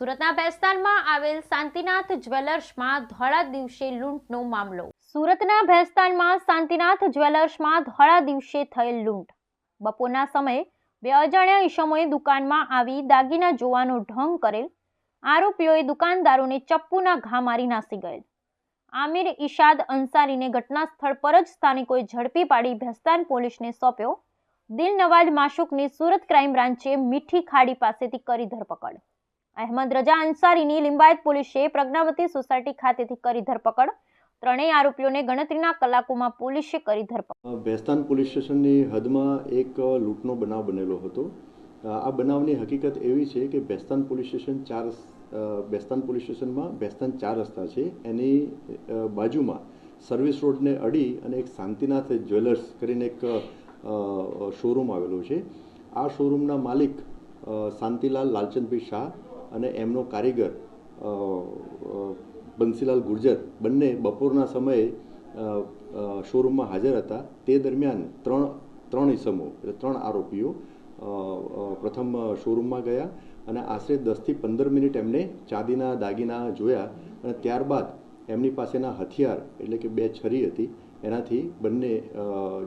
સુરતના ભેસ્તાનમાં આવેલ શાંતિનાથ જ્વેલર્સમાં ધોળા દિવસે લૂંટનો મામલો. સુરતના ભેસ્તાનમાં શાંતિનાથ જ્વેલર્સમાં ધોળા દિવસે થયેલ લૂંટ. બપોરના સમયે બે અજાણ્યા ઈસમોએ દુકાનમાં આવી દાગીના જોવાનો ઢંગ કરેલ આરોપીઓએ દુકાનદારોને ચપ્પુના ઘા મારી નાસી ગયેલ. આમિર ઈશાદ અંસારીને ઘટના સ્થળ પર જ સ્થાનિકોએ ઝડપી પાડી ભેસ્તાન પોલીસને સોંપ્યો. દિલનવાજ માશુકની સુરત ક્રાઇમ બ્રાન્ચે મીઠી ખાડી પાસેથી કરી ધરપકડ. અહેમદ રજા અંસારીની લિંબાયત પોલીસે પ્રજ્ઞાવતી સોસાયટી ખાતેથી કરી ધરપકડ. ત્રણેય આરોપીઓને ગણતરીના કલાકોમાં પોલીસે કરી ધરપકડ. બેસ્તાન પોલીસ સ્ટેશનની હદમાં એક લૂંટનો બનાવ બનેલો હતો. આ બનાવની હકીકત એવી છે કે બેસ્તાન પોલીસ સ્ટેશન ચાર બેસ્તાન પોલીસ સ્ટેશનમાં બેસ્તાન ચાર રસ્તા છે. એની બાજુમાં સર્વિસ રોડને અડી અને એક શાંતિનાથ જ્વેલર્સ કરીને એક શોરૂમ આવેલું છે. આ શોરૂમના માલિક શાંતિલાલ લાલચંદભાઈ શાહ અને એમનો કારીગર બંસીલાલ ગુર્જર, બંને બપોરના સમયે શોરૂમમાં હાજર હતા. તે દરમિયાન ત્રણ ત્રણ ઇસમો, એટલે ત્રણ આરોપીઓ પ્રથમ શોરૂમમાં ગયા અને આશરે દસથી પંદર મિનિટ એમને ચાંદીના દાગીના જોયા અને ત્યારબાદ એમની પાસેના હથિયાર, એટલે કે બે છરી હતી, એનાથી બંને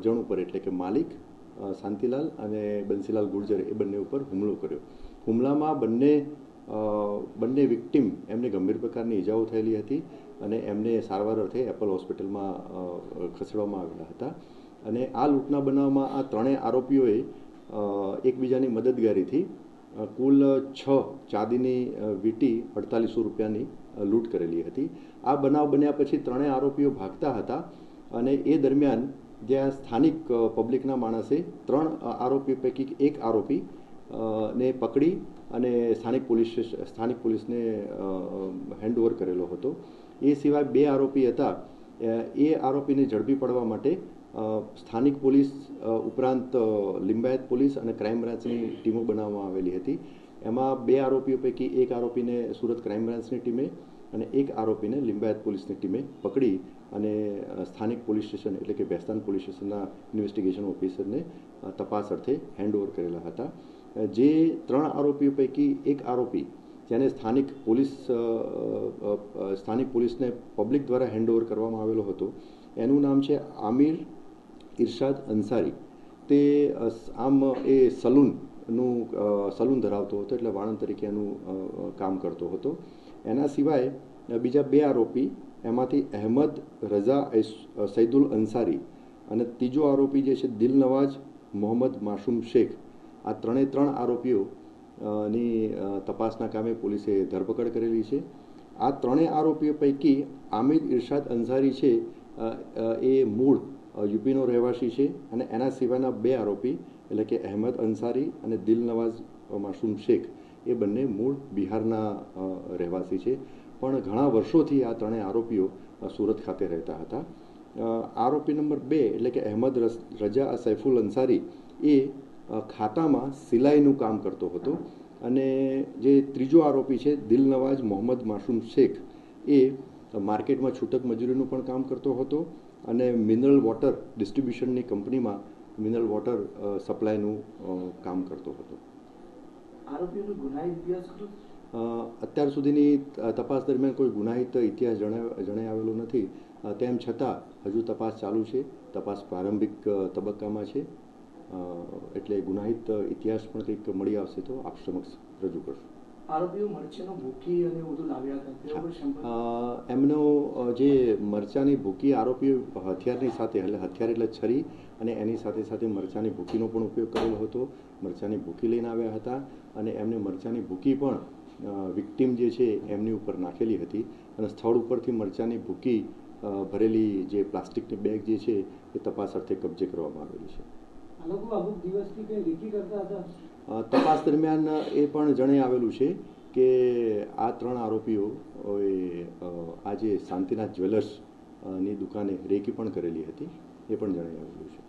જણ ઉપર, એટલે કે માલિક શાંતિલાલ અને બંસીલાલ ગુર્જર એ બંને ઉપર હુમલો કર્યો. હુમલામાં બંને બંને વિક્ટિમ એમને ગંભીર પ્રકારની ઈજાઓ થયેલી હતી અને એમને સારવાર અર્થે એપલ હોસ્પિટલમાં ખસેડવામાં આવેલા હતા. અને આ લૂંટના બનાવમાં આ ત્રણેય આરોપીઓએ એકબીજાની મદદગારીથી કુલ છ ચાંદીની વીટી અડતાલીસો રૂપિયાની લૂંટ કરેલી હતી. આ બનાવ બન્યા પછી ત્રણેય આરોપીઓ ભાગતા હતા અને એ દરમિયાન જ્યાં સ્થાનિક પબ્લિકના માણસે ત્રણ આરોપી પૈકી એક આરોપી ને પકડી અને સ્થાનિક પોલીસ સ્થાનિક પોલીસને હેન્ડઓવર કરેલો હતો. એ સિવાય બે આરોપી હતા. એ આરોપીને ઝડપી પડવા માટે સ્થાનિક પોલીસ ઉપરાંત લિંબાયત પોલીસ અને ક્રાઇમ બ્રાન્ચની ટીમો બનાવવામાં આવેલી હતી. એમાં બે આરોપીઓ પૈકી એક આરોપીને સુરત ક્રાઇમ બ્રાન્ચની ટીમે અને એક આરોપીને લિંબાયત પોલીસની ટીમે પકડી અને સ્થાનિક પોલીસ સ્ટેશન એટલે કે ભેસ્તાન પોલીસ સ્ટેશનના ઇન્વેસ્ટિગેશન ઓફિસરને તપાસ અર્થે હેન્ડઓવર કરેલા હતા. જે ત્રણ આરોપીઓ પૈકી એક આરોપી, જેને સ્થાનિક પોલીસ સ્થાનિક પોલીસને પબ્લિક દ્વારા હેન્ડઓવર કરવામાં આવેલો હતો. એનું નામ છે આમિર ઇરશાદ અંસારી. તે આમ, એ સલૂનનું સલૂન ધરાવતો હતો, એટલે વાણંદ તરીકે એનું કામ કરતો હતો. એના સિવાય બીજા બે આરોપી, એમાંથી અહેમદ રઝા સૈદુલ અંસારી અને ત્રીજો આરોપી જે છે દિલ નવાજ મોહમ્મદ માસુમ શેખ આ ત્રણે ત્રણ આરોપીઓ ની તપાસના કામે પોલીસે ધરપકડ કરેલી છે. આ ત્રણેય આરોપીઓ પૈકી આમિદ ઇરશાદ અંસારી છે એ મૂળ યુપીનો રહેવાસી છે અને એના સિવાયના બે આરોપી એટલે કે અહેમદ અંસારી અને દિલ નવાઝ અ, માસૂમ શેખ એ બંને મૂળ બિહારના રહેવાસી છે. પણ ઘણા વર્ષોથી આ ત્રણેય આરોપીઓ સુરત ખાતે રહેતા હતા. આરોપી નંબર બે એટલે કે અહેમદ રજા સૈફુલ અંસારી એ ખાતામાં સિલાઈનું કામ કરતો હતો અને જે ત્રીજો આરોપી છે દિલ નવાજ મોહમ્મદ માસૂમ શેખ એ માર્કેટમાં છૂટક મજૂરીનું પણ કામ કરતો હતો અને મિનરલ વોટર ડિસ્ટ્રીબ્યુશનની કંપનીમાં મિનરલ વોટર સપ્લાયનું કામ કરતો હતો. અત્યાર સુધીની તપાસ દરમિયાન કોઈ ગુનાહિત ઇતિહાસ જણાવ જણાઈ આવેલો નથી. તેમ છતાં હજુ તપાસ ચાલુ છે. તપાસ પ્રારંભિક તબક્કામાં છે. એટલે ગુનાહિત ઇતિહાસ પણ કંઈક મળી આવશે તો આપ સમક્ષ રજૂ કરશું. આરોપીઓ મરચાનો ભૂકી અને બધું લાવ્યા હતા એમનો જે મરચાની ભૂકી આરોપીઓ હથિયારની સાથે એટલે હથિયાર એટલે છરી અને એની સાથે સાથે મરચાની ભૂકીનો પણ ઉપયોગ કરેલો હતો. મરચાની ભૂકી લઈને આવ્યા હતા અને એમને મરચાની ભૂકી પણ વિક્ટીમ જે છે એમની ઉપર નાખેલી હતી અને સ્થળ ઉપરથી મરચાની ભૂકી ભરેલી જે પ્લાસ્ટિકની બેગ જે છે એ તપાસ અર્થે કબજે કરવામાં આવેલી છે. તપાસ દરમિયાન એ પણ જણાઈ આવેલું છે કે આ ત્રણ આરોપીઓ એ અ, આ જે શાંતિનાથ જ્વેલર્સની દુકાને રેકી પણ કરેલી હતી એ પણ જણાઈ આવેલું છે.